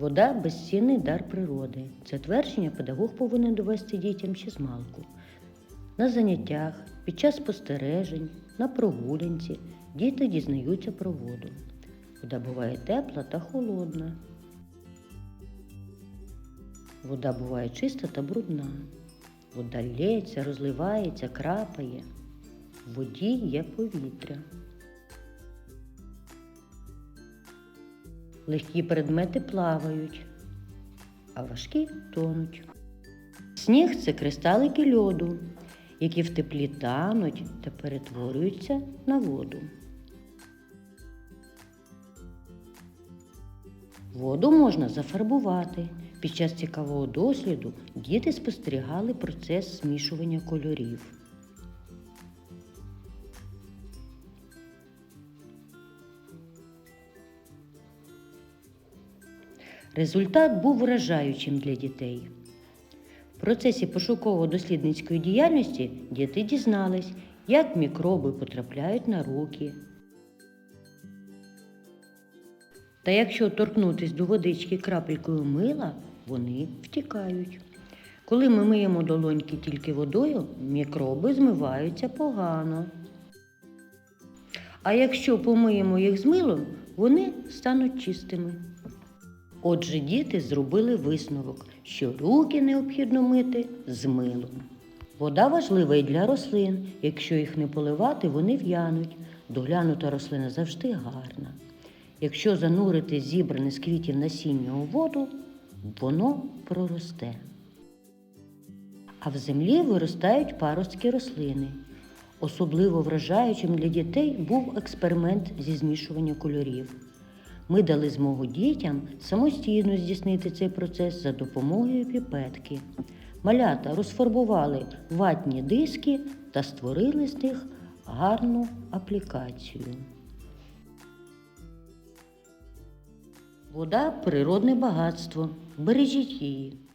Вода безцінний дар природи. Це твердження педагог повинен довести дітям ще з малку. На заняттях, під час спостережень, на прогулянці діти дізнаються про воду. Вода буває тепла та холодна. Вода буває чиста та брудна. Вода лється, розливається, крапає. В воді є повітря. Легкі предмети плавають, а важкі тонуть. Сніг це кристалики льоду, які в теплі тануть та перетворюються на воду. Воду можна зафарбувати. Під час цікавого досліду діти спостерігали процес змішування кольорів. Результат був вражаючим для дітей. В процесі пошуково-дослідницької діяльності діти дізнались, як мікроби потрапляють на руки. Та якщо торкнутись до водички крапелькою мила, вони втікають. Коли ми миємо долоньки тільки водою, мікроби змиваються погано. А якщо помиємо їх з милом, вони стануть чистими. Отже, діти зробили висновок, що руки необхідно мити з милом. Вода важлива і для рослин. Якщо їх не поливати, вони в'януть. Доглянута рослина завжди гарна. Якщо занурити зібране з квітів насіння у воду, воно проросте. А в землі виростають паростки рослини. Особливо вражаючим для дітей був експеримент зі змішування кольорів. Ми дали змогу дітям самостійно здійснити цей процес за допомогою піпетки. Малята розфарбували ватні диски та створили з них гарну аплікацію. Вода природне багатство. Бережіть її.